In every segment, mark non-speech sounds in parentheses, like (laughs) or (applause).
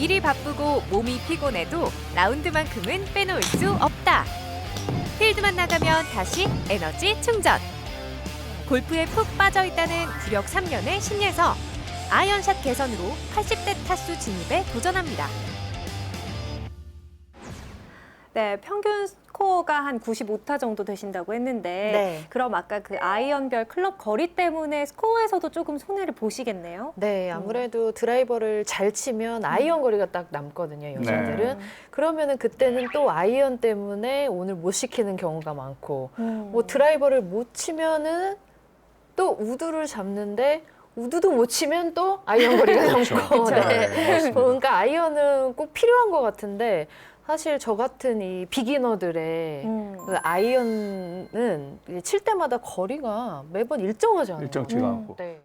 일이 바쁘고 몸이 피곤해도 라운드만큼은 빼놓을 수 없다. 필드만 나가면 다시 에너지 충전. 골프에 푹 빠져 있다는 구력 3년의 신예서 아이언샷 개선으로 80대 타수 진입에 도전합니다. 네, 평균 스코어가 한 95타 정도 되신다고 했는데 네. 그럼 아까 그 아이언별 클럽 거리 때문에 스코어에서도 조금 손해를 보시겠네요. 네, 아무래도 드라이버를 잘 치면 아이언 거리가 딱 남거든요, 여자들은. 그러면은 그때는 또 아이언 때문에 오늘 못 시키는 경우가 많고, 음. 뭐 드라이버를 못 치면은 또 우드를 잡는데 우드도 못 치면 또 아이언 거리가 (laughs) 그렇죠. 남고. 네. 네, 맞습니다. 그러니까 아이언은 꼭 필요한 것 같은데 사실 저 같은 이 비기너들의 음. 그 아이언은 칠 때마다 거리가 매번 일정하지 않아요. 일정치가 음. 않고. 네.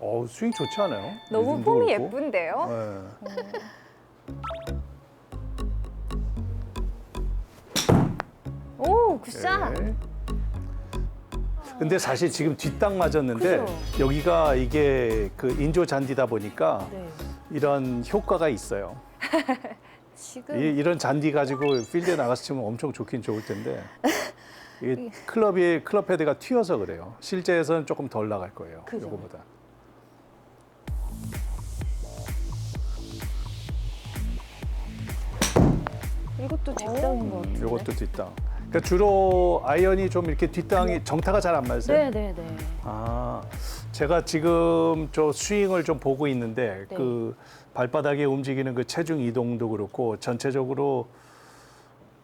어 스윙 좋지 않아요? 너무 리듬도 폼이 그렇고. 예쁜데요? 네. 오, 굿샷. 네. 근데 사실 지금 뒷땅 맞았는데 그죠? 여기가 이게 그 인조 잔디다 보니까 네. 이런 효과가 있어요. (laughs) 지금 이, 이런 잔디 가지고 필드에 나가서 치면 엄청 좋긴 좋을 텐데 (laughs) 이 클럽이 클럽 헤드가 튀어서 그래요. 실제에서는 조금 덜 나갈 거예요. 그죠. 요거보다. 이것도 뒷땅인 것 같은데. 요것도 뒷땅. 그러니까 주로 아이언이 좀 이렇게 뒷땅이 정타가 잘 안 맞으세요? 네, 네, 네. 아, 제가 지금 저 스윙을 좀 보고 있는데 네. 그 발바닥에 움직이는 그 체중 이동도 그렇고 전체적으로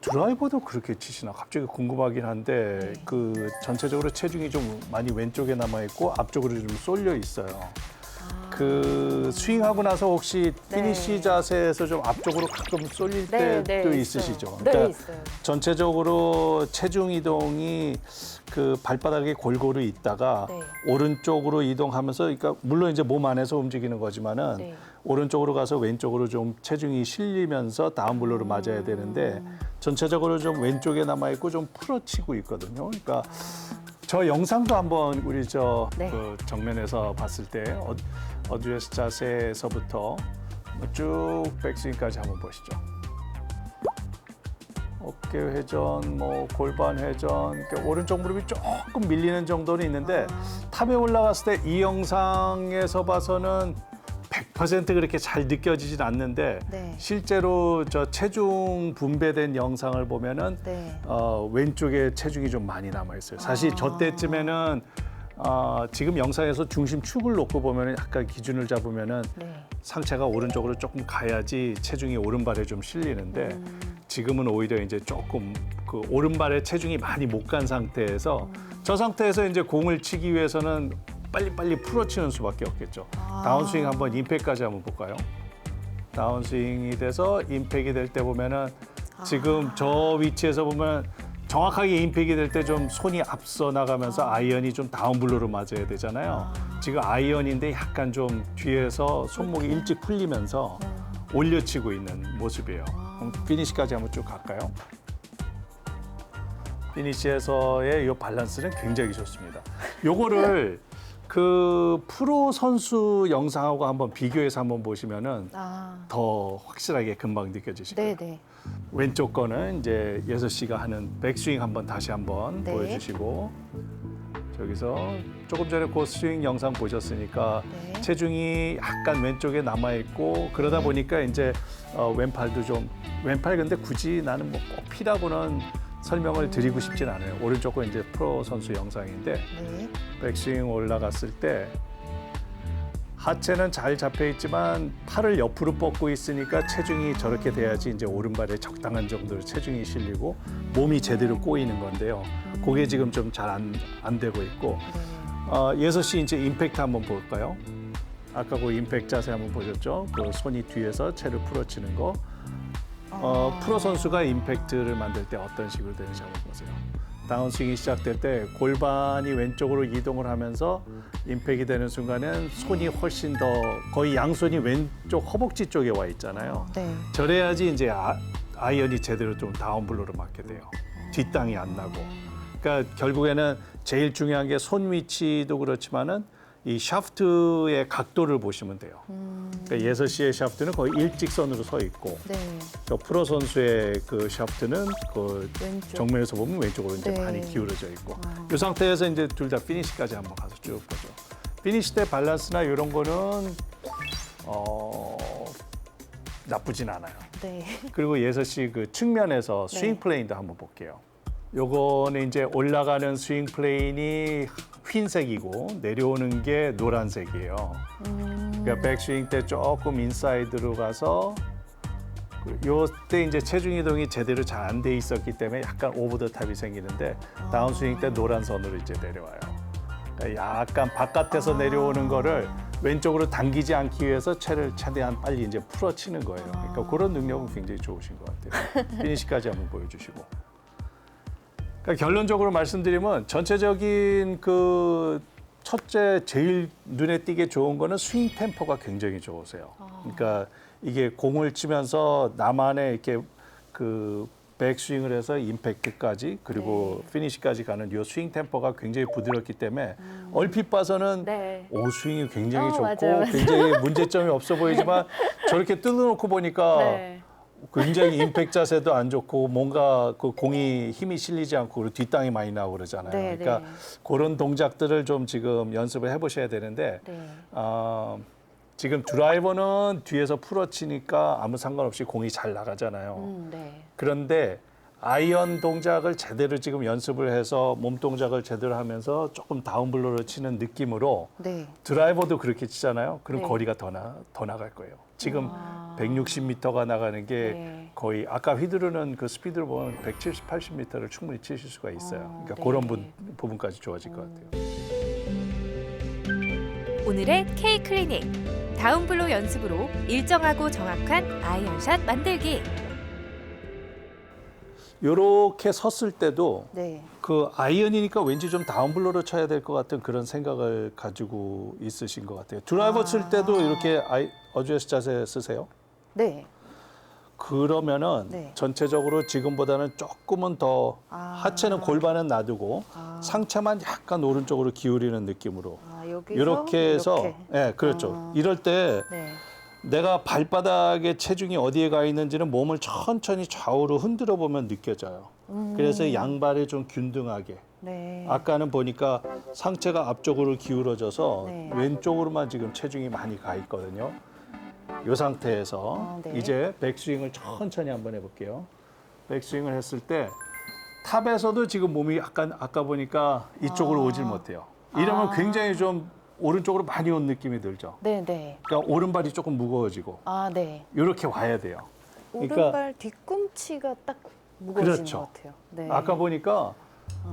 드라이버도 그렇게 치시나 갑자기 궁금하긴 한데 네. 그 전체적으로 체중이 좀 많이 왼쪽에 남아 있고 앞쪽으로 좀 쏠려 있어요. 그 스윙하고 나서 혹시 네. 피니시 자세에서 좀 앞쪽으로 가끔 쏠릴 네, 때도 네, 있으시죠? 있어요. 네, 있어요. 전체적으로 체중 이동이 그 발바닥에 골고루 있다가 네. 오른쪽으로 이동하면서 그러니까 물론 이제 몸 안에서 움직이는 거지만은 네. 오른쪽으로 가서 왼쪽으로 좀 체중이 실리면서 다운 블로를 맞아야 되는데 전체적으로 좀 왼쪽에 남아 있고 좀 풀어치고 있거든요. 그러니까 저 영상도 한번 우리 저 네. 그 정면에서 봤을 때 어, 어드레스 자세에서부터 쭉 백스윙까지 한번 보시죠. 어깨 회전, 뭐 골반 회전, 그러니까 오른쪽 무릎이 조금 밀리는 정도는 있는데 탑에 올라갔을 때 이 영상에서 봐서는 100% 그렇게 잘 느껴지진 않는데 네. 실제로 저 체중 분배된 영상을 보면은 네. 어, 왼쪽에 체중이 좀 많이 남아 있어요. 사실 아. 저 때쯤에는 어, 지금 영상에서 중심 축을 놓고 보면은 약간 기준을 잡으면은 네. 상체가 오른쪽으로 조금 가야지 체중이 오른발에 좀 실리는데 음. 지금은 오히려 이제 조금 그 오른발에 체중이 많이 못 간 상태에서 저 상태에서 이제 공을 치기 위해서는 빨리빨리 풀어치는 수밖에 없겠죠. 다운스윙 한번 임팩까지 한번 볼까요? 다운스윙이 돼서 임팩이 될 때 보면은 지금 저 위치에서 보면 정확하게 임팩이 될 때 좀 손이 앞서 나가면서 아이언이 좀 다운블로로 맞아야 되잖아요. 지금 아이언인데 약간 좀 뒤에서 손목이 일찍 풀리면서 올려치고 있는 모습이에요. 그럼 피니시까지 한번 쭉 갈까요? 피니시에서의 이 밸런스는 굉장히 좋습니다. 요거를 (laughs) 그 프로 선수 영상하고 한번 비교해서 한번 보시면은 아. 더 확실하게 금방 느껴지실 거예요. 네, 네. 왼쪽 거는 이제 예서 씨가 하는 백스윙 한번 다시 한번 네. 보여주시고 저기서 조금 전에 그 스윙 영상 보셨으니까 네. 체중이 약간 왼쪽에 남아 있고 그러다 보니까 이제 어, 왼팔도 좀 왼팔 근데 굳이 나는 뭐 꼭 피라고는 설명을 드리고 싶진 않아요. 오른쪽 거 이제 프로 선수 영상인데 네. 백스윙 올라갔을 때 하체는 잘 잡혀 있지만 팔을 옆으로 뻗고 있으니까 체중이 저렇게 돼야지 이제 오른발에 적당한 정도로 체중이 실리고 몸이 제대로 꼬이는 건데요. 그게 지금 좀 잘 안 안 되고 있고 어, 예서 씨 이제 임팩트 한번 볼까요? 아까 그 임팩트 자세 한번 보셨죠? 그 손이 뒤에서 채를 풀어치는 거. 어, 프로 선수가 임팩트를 만들 때 어떤 식으로 되는지 한번 보세요. 다운스윙이 시작될 때 골반이 왼쪽으로 이동을 하면서 임팩이 되는 순간엔 손이 훨씬 더 거의 양손이 왼쪽 허벅지 쪽에 와 있잖아요. 네. 저래야지 이제 아, 아이언이 제대로 좀 다운블로로 맞게 돼요. 뒷땅이 안 나고. 그러니까 결국에는 제일 중요한 게 손 위치도 그렇지만은 이 샤프트의 각도를 보시면 돼요. 그러니까 예서 씨의 샤프트는 거의 일직선으로 서 있고 네. 저 프로 선수의 그 샤프트는 그 왼쪽. 정면에서 보면 왼쪽으로 이제 네. 많이 기울어져 있고 이 상태에서 이제 둘 다 피니시까지 한번 가서 쭉 보죠. 피니시 때 밸런스나 이런 거는 어 나쁘진 않아요. 네. 그리고 예서 씨 그 측면에서 네. 스윙 플레인도 한번 볼게요. 요거는 이제 올라가는 스윙 플레인이 흰색이고 내려오는 게 노란색이에요. 그러니까 백스윙 때 조금 인사이드로 가서 요때 이제 체중 이동이 제대로 잘 안 돼 있었기 때문에 약간 오버 더 탑이 생기는데 다운스윙 때 노란 선으로 이제 내려와요. 그러니까 약간 바깥에서 내려오는 거를 왼쪽으로 당기지 않기 위해서 채를 최대한 빨리 이제 풀어치는 거예요. 그러니까 그런 능력은 굉장히 좋으신 것 같아요. (laughs) 피니시까지 한번 보여주시고. 그러니까 결론적으로 말씀드리면 전체적인 그 첫째 제일 눈에 띄게 좋은 거는 스윙 템포가 굉장히 좋으세요. 그러니까 이게 공을 치면서 나만의 이렇게 그 백스윙을 해서 임팩트까지 그리고 피니시까지 가는 요 스윙 템포가 굉장히 부드럽기 때문에 얼핏 봐서는 네. 오 스윙이 굉장히 어, 좋고 맞아요, 맞아요. 굉장히 문제점이 없어 보이지만 저렇게 뜯어놓고 보니까 (laughs) 네. 굉장히 임팩 자세도 안 좋고 뭔가 그 공이 힘이 실리지 않고 그리고 뒷땅이 많이 나오고 그러잖아요. 네, 그러니까 네. 그런 동작들을 좀 지금 연습을 해보셔야 되는데 네. 어, 지금 드라이버는 뒤에서 풀어치니까 아무 상관없이 공이 잘 나가잖아요. 음, 네. 그런데 아이언 동작을 제대로 지금 연습을 해서 몸 동작을 제대로 하면서 조금 다운블로를 치는 느낌으로 네. 드라이버도 그렇게 치잖아요. 그럼 네. 거리가 더, 나, 더 나갈 거예요. 지금 아. 160m가 나가는 게 네. 거의 아까 휘두르는 그 스피드로 보면 170, 80m를 충분히 치실 수가 있어요. 어, 그러니까 네. 그런 부, 부분까지 좋아질 것 같아요. 오늘의 K 클리닉 다운블로 연습으로 일정하고 정확한 아이언샷 만들기. 이렇게 섰을 때도 네. 그 아이언이니까 왠지 좀 다운블로로 쳐야 될 것 같은 그런 생각을 가지고 있으신 것 같아요. 드라이버 칠 때도 이렇게 아이, 어드레스 자세 쓰세요? 네. 그러면은 네. 전체적으로 지금보다는 조금은 더 아. 하체는 골반은 놔두고 아. 상체만 약간 오른쪽으로 기울이는 느낌으로 아, 여기서 이렇게 해서 이렇게. 예 그렇죠 아. 이럴 때 네. 내가 발바닥에 체중이 어디에 가 있는지는 몸을 천천히 좌우로 흔들어 보면 느껴져요 음. 그래서 양발이 좀 균등하게 네. 아까는 보니까 상체가 앞쪽으로 기울어져서 네. 왼쪽으로만 지금 체중이 많이 가 있거든요. 이 상태에서 아, 네. 이제 백스윙을 천천히 한번 해볼게요. 백스윙을 했을 때 탑에서도 지금 몸이 약간 아까 보니까 이쪽으로 아. 오질 못해요. 이러면 아. 굉장히 좀 오른쪽으로 많이 온 느낌이 들죠. 네, 네. 그러니까 오른발이 조금 무거워지고 아, 네. 이렇게 와야 돼요. 그러니까 오른발 뒤꿈치가 딱 무거워지는 그렇죠. 것 같아요. 네. 아까 보니까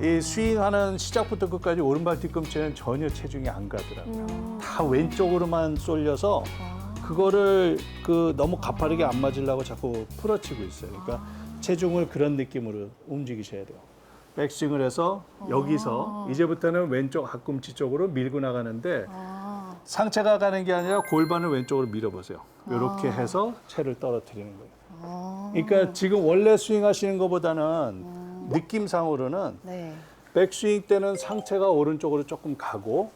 이 스윙하는 시작부터 끝까지 오른발 뒤꿈치는 전혀 체중이 안 가더라고요. 음. 다 왼쪽으로만 쏠려서 아. 그거를 그 너무 가파르게 안 맞으려고 자꾸 풀어치고 있어요. 그러니까 아. 체중을 그런 느낌으로 움직이셔야 돼요. 백스윙을 해서 아. 여기서 이제부터는 왼쪽 앞꿈치 쪽으로 밀고 나가는데 아. 상체가 가는 게 아니라 골반을 왼쪽으로 밀어보세요. 이렇게 해서 채를 떨어뜨리는 거예요. 아. 그러니까 지금 원래 스윙하시는 것보다는 느낌상으로는 네. 백스윙 때는 상체가 오른쪽으로 조금 가고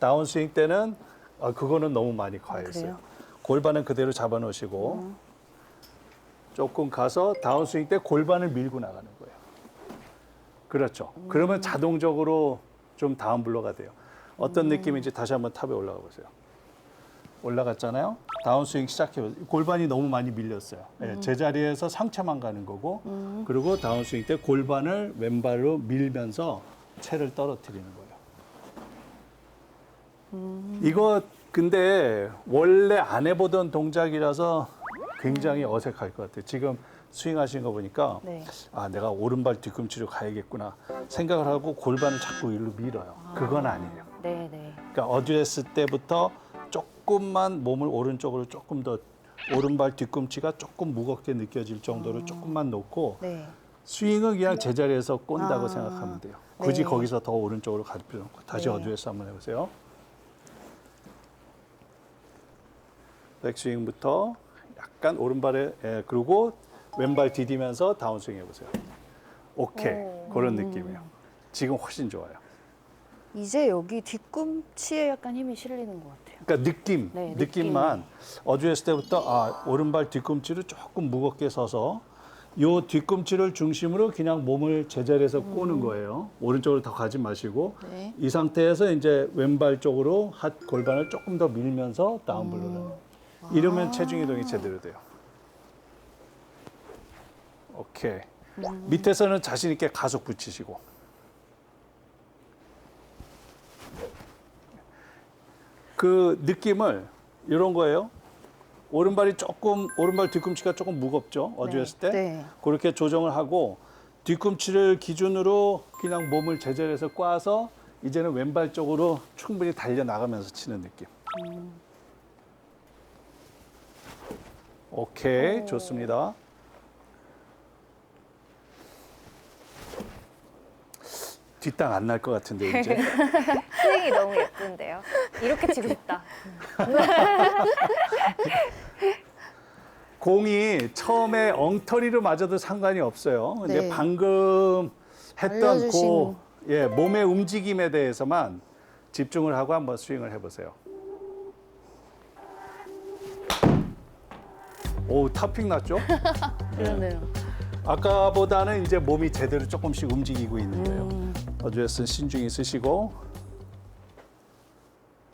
다운스윙 때는 아, 그거는 너무 많이 가 있어요. 그래요? 골반은 그대로 잡아놓으시고 조금 가서 다운스윙 때 골반을 밀고 나가는 거예요. 그렇죠. 그러면 자동적으로 좀 다운블로가 돼요. 어떤 느낌인지 다시 한번 탑에 올라가 보세요. 올라갔잖아요. 다운스윙 시작해. 골반이 너무 많이 밀렸어요. 예, 제자리에서 상체만 가는 거고, 그리고 다운스윙 때 골반을 왼발로 밀면서 채를 떨어뜨리는 거예요. 이거 근데 원래 안 해보던 동작이라서 굉장히 어색할 것 같아요. 지금 스윙하신 거 보니까 네. 아 내가 오른발 뒤꿈치로 가야겠구나 생각을 하고 골반을 자꾸 일로 밀어요. 그건 아니에요. 네, 네. 그러니까 어드레스 때부터 조금만 몸을 오른쪽으로 조금 더 오른발 뒤꿈치가 조금 무겁게 느껴질 정도로 조금만 놓고 네. 스윙은 그냥 제자리에서 꼰다고 아, 생각하면 돼요. 굳이 네. 거기서 더 오른쪽으로 갈 필요 없고 다시 네. 어드레스 한번 해보세요. 백스윙부터 약간 오른발에 예, 그리고 왼발 디디면서 다운스윙 해보세요. 오케이 오. 그런 느낌이에요. 지금 훨씬 좋아요. 이제 여기 뒤꿈치에 약간 힘이 실리는 것 같아요. 그러니까 느낌, 네, 느낌만 어주했을 때부터 아 오른발 뒤꿈치를 조금 무겁게 서서 요 뒤꿈치를 중심으로 그냥 몸을 제자리에서 꼬는 거예요. 오른쪽으로 더 가지 마시고 네. 이 상태에서 이제 왼발 쪽으로 핫 골반을 조금 더 밀면서 다운블로를. 이러면 체중 이동이 제대로 돼요. 오케이. 밑에서는 자신 있게 가속 붙이시고. 그 느낌을 이런 거예요. 오른발이 조금 오른발 뒤꿈치가 조금 무겁죠. 어주했을 때. 네. 그렇게 조정을 하고 뒤꿈치를 기준으로 그냥 몸을 제자리에서 꽈서 이제는 왼발 쪽으로 충분히 달려 나가면서 치는 느낌. 오케이, 좋습니다. 뒷땅 안 날 것 같은데 (laughs) 이제. 스윙이 너무 예쁜데요. 이렇게 치고 싶다. (laughs) 공이 처음에 엉터리로 맞아도 상관이 없어요. 근데 네. 방금 했던 알려주신- 그 예, 몸의 움직임에 대해서만 집중을 하고 한번 스윙을 해보세요. 오, 탑핑 났죠? (laughs) 그러네요. 아까보다는 이제 몸이 제대로 조금씩 움직이고 있는 거예요. 음. 어드레스 신중히 쓰시고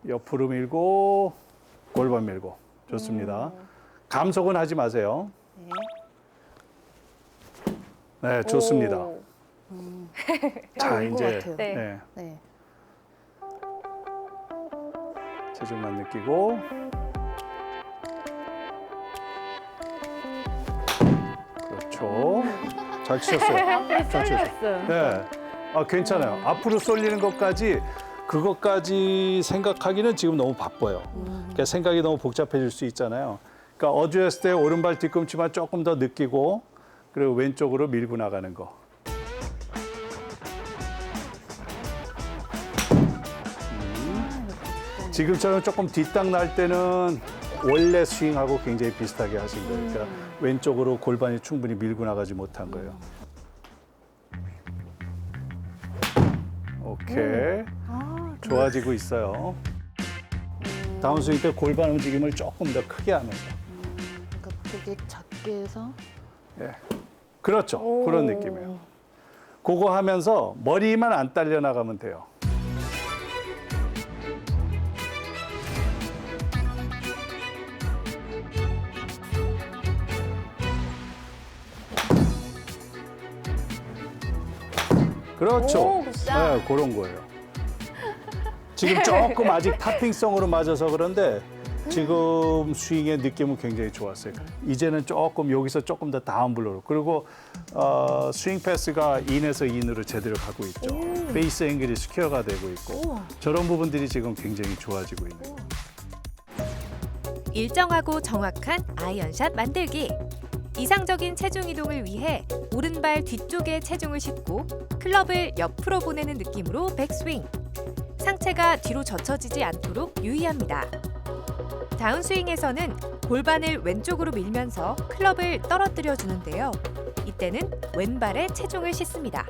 옆으로 밀고 골반 밀고 좋습니다. 감속은 하지 마세요. 네, 좋습니다. 오. 자 좋은 것 이제 같아요. 네. 네, 네. 체중만 느끼고 그렇죠. 잘 치셨어요. 잘 치셨어요. 네. 아, 괜찮아요. 앞으로 쏠리는 것까지 그것까지 생각하기는 지금 너무 바빠요. 그러니까 생각이 너무 복잡해질 수 있잖아요. 그러니까 어주했을 때 오른발 뒤꿈치만 조금 더 느끼고 그리고 왼쪽으로 밀고 나가는 거. 음. 지금처럼 조금 뒷땅 날 때는 원래 스윙하고 굉장히 비슷하게 하신 거예요. 그러니까 왼쪽으로 골반이 충분히 밀고 나가지 못한 거예요. 오케이. 좋아지고 있어요. 다운 스윙 때 골반 움직임을 조금 더 크게 하면서. 그러니까 되게 작게 해서 예. 그렇죠. 그런 느낌이에요. 그거 하면서 머리만 안 딸려 나가면 돼요. 그렇죠. 오, 굿샷. 네, 그런 거예요. 지금 조금 아직 (laughs) 탑핑성으로 맞아서 그런데 지금 스윙의 느낌은 굉장히 좋았어요. 이제는 조금 여기서 조금 더 다운블로로 그리고 어, 스윙 패스가 인에서 인으로 제대로 가고 있죠. 페이스 앵글이 스퀘어가 되고 있고 저런 부분들이 지금 굉장히 좋아지고 있는 거예요. 일정하고 정확한 아이언샷 만들기. 이상적인 체중 이동을 위해 오른발 뒤쪽에 체중을 싣고 클럽을 옆으로 보내는 느낌으로 백스윙. 상체가 뒤로 젖혀지지 않도록 유의합니다. 다운스윙에서는 골반을 왼쪽으로 밀면서 클럽을 떨어뜨려 주는데요. 이때는 왼발에 체중을 싣습니다.